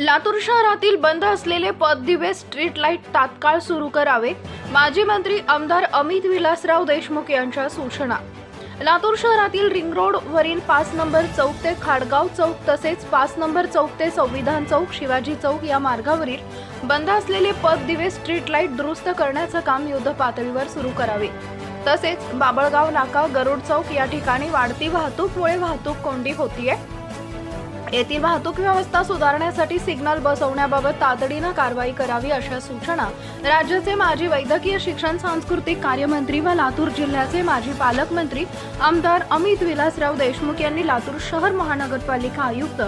लातूर शहरातील बंद असलेले पददिवे स्ट्रीट लाइट तात्काळ सुरू करावे माजी मंत्री आमदार अमित विलासराव देशमुख यांच्या सूचना. लातूर शहरातील रिंग रोड वरील पाच नंबर चौक ते खाडगाव चौक तसेच पाच नंबर चौक ते संविधान चौक शिवाजी चौक या मार्गावरील बंद असलेले पददिवे स्ट्रीट लाइट दुरुस्त करण्याचं काम युद्ध पातळीवर सुरू करावे. तसेच बाबळगाव नाका गरुड चौक या ठिकाणी वाढती वाहतूकमुळे वाहतूक कोंडी होतीये. येथील वाहतूक व्यवस्था सुधारण्यासाठी सिग्नल बसवण्याबाबत तातडीनं कारवाई करावी अशा सूचना राज्याचे माजी वैद्यकीय शिक्षण सांस्कृतिक कार्यमंत्री व लातूर जिल्ह्याचे माजी पालकमंत्री आमदार अमित विलासराव देशमुख यांनी लातूर शहर महानगरपालिका आयुक्त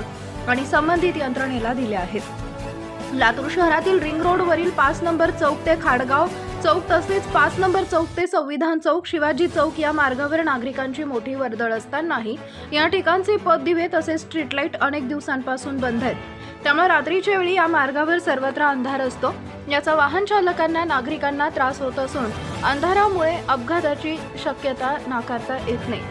आणि संबंधित यंत्रणेला दिल्या आहेत. लातूर शहरातील रिंग रोडवरील पाच नंबर चौक ते खाडगाव चौक तसेच पाच नंबर चौक ते संविधान चौक शिवाजी चौक या मार्गावर नागरिकांची मोठी वर्दळ असतानाही या ठिकाणचे पददिवे तसेच स्ट्रीट लाइट अनेक दिवसांपासून बंद आहेत. त्यामुळे रात्रीच्या वेळी या मार्गावर सर्वत्र अंधार असतो. याचा वाहन चालकांना नागरिकांना त्रास होत असून अंधारामुळे अपघाताची शक्यता नाकारता येत नाही.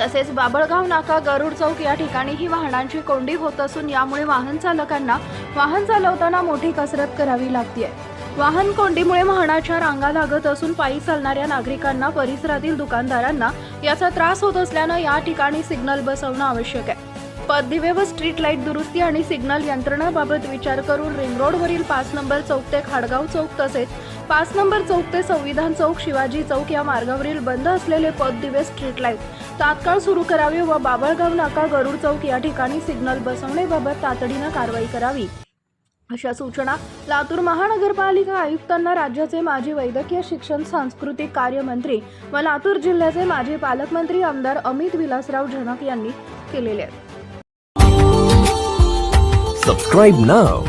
तसेच बाबळगाव नाका गरुड चौक या ठिकाणीही वाहनांची कोंडी होत असून यामुळे वाहन चालकांना वाहन चालवताना मोठी कसरत करावी लागते वाहन कोंडीमुळे वाहनाच्या रांगा लागत असून पायी चालणाऱ्या नागरिकांना परिसरातील दुकानदारांना याचा त्रास होत असल्यानं या ठिकाणी सिग्नल बसवणं आवश्यक आहे. पददिवे व स्ट्रीट लाइट दुरुस्ती आणि सिग्नल यंत्रणाबाबत विचार करून रिंग रोडवरील पाच नंबर चौक ते खाडगाव चौक तसेच पाच नंबर चौक ते संविधान चौक शिवाजी चौक या मार्गावरील बंद असलेले पददिवे स्ट्रीट लाइट तात्काळ सुरू करावे व बाबळगाव नाका गरुड चौक या ठिकाणी सिग्नल बसवण्याबाबत तातडीनं कारवाई करावी. अशा सूचना लातूर महानगरपालिका आयुक्तांना राज्याचे माजी वैद्यकीय शिक्षण सांस्कृतिक कार्यमंत्री व लातूर जिल्ह्याचे माजी पालकमंत्री आमदार अमित विलासराव झनक यांनी केलेले आहेत. Subscribe now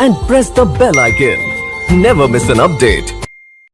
and press the bell icon never miss an update